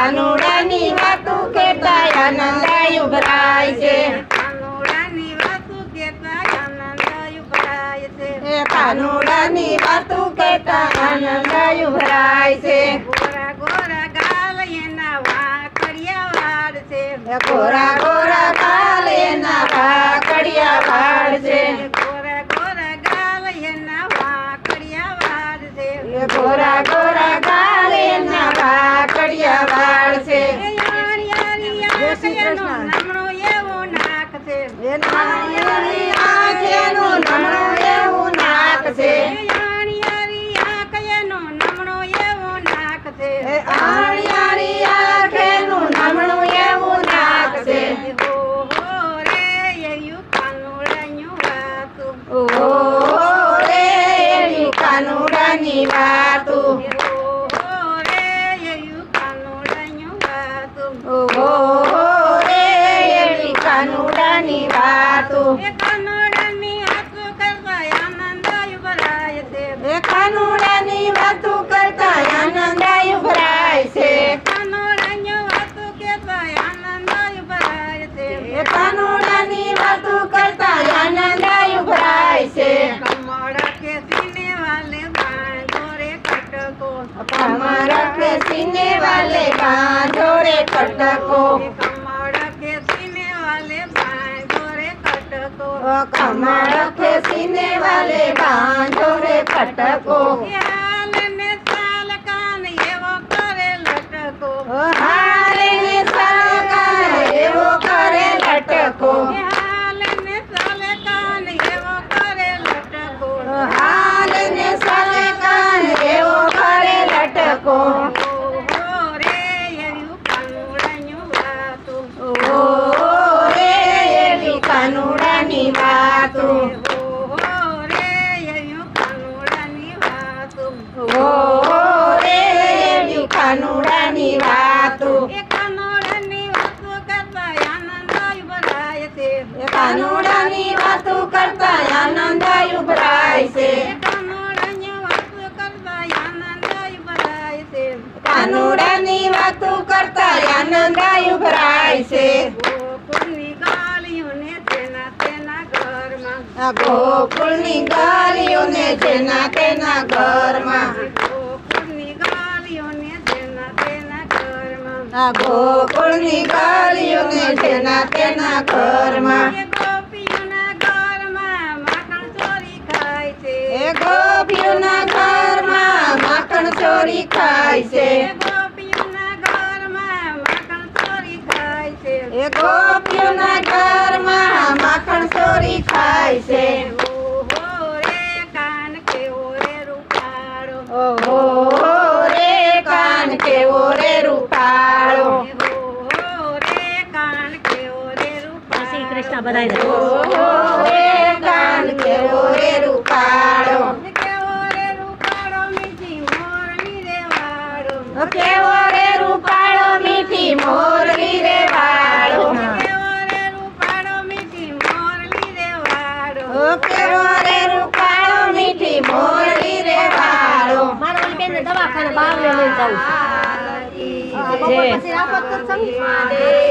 કાનુડાની વાતો કેતા આનંદ ઉભરાય છે. કાનુડાની વાતો કેતા આનંદ ઉભરાય છે. એ કાનુડાની વાતો કેતા આનંદ ઉભરાય છે. ગોરા ગોરા ગાલ એના વાંકડિયા વાળ છે. ગોરા ગોરા કાલ એના ભાકડિયા વાળ છે. ગોરા ગોરા ગાલ એના વાંકડિયા વાળ છે ગોરા યાક એનું કાનુડાની હાથું કરતા આનંદ ઉભરાય છે. એ કાનુડાની વાતું કરતા આનંદ છે. વાતું આનંદ ઉભરાય છે. કાનુડાની વાતું કરતા આનંદ ઉભરાય છે. કમળ કે સીને વાલે બાંધો કટકો. કમર કે સીને વાલે કટકો. કટકો ઓ કમર કે સીને વાલે બાંધો કાનુડાની વાતો રે એયું કાનુડાની વાતું રે કાનુડાની વાતું કાનુડાની વાતો કરતા આનંદ ઉભરાય છે કાનુડાની વાતું કરતા આનંદ ઉભરાય છે કાનુડાની વાતો કરતા આનંદ ઉભરાય છે ગોકુળની ગાલીઓને જેના તેના ઘરમાં. ગોકુળની ગાલીઓને જેના તેના ઘરમાં. ગોપીઓના ઘરમાં માખણ ચોરી ખાય છે. ગોપીઓના ઘરમાં માખણ ચોરી ખાય છે. ગોપીઓના ઘરમાં ઓહો રે કાન કેવો રે રૂપાળો. ઓહો રે કાન કેવો રે રૂપાળો. શ્રી કૃષ્ણ બધા કાન કેવો રે રૂપાળો. bác lên lên dầu. Chê.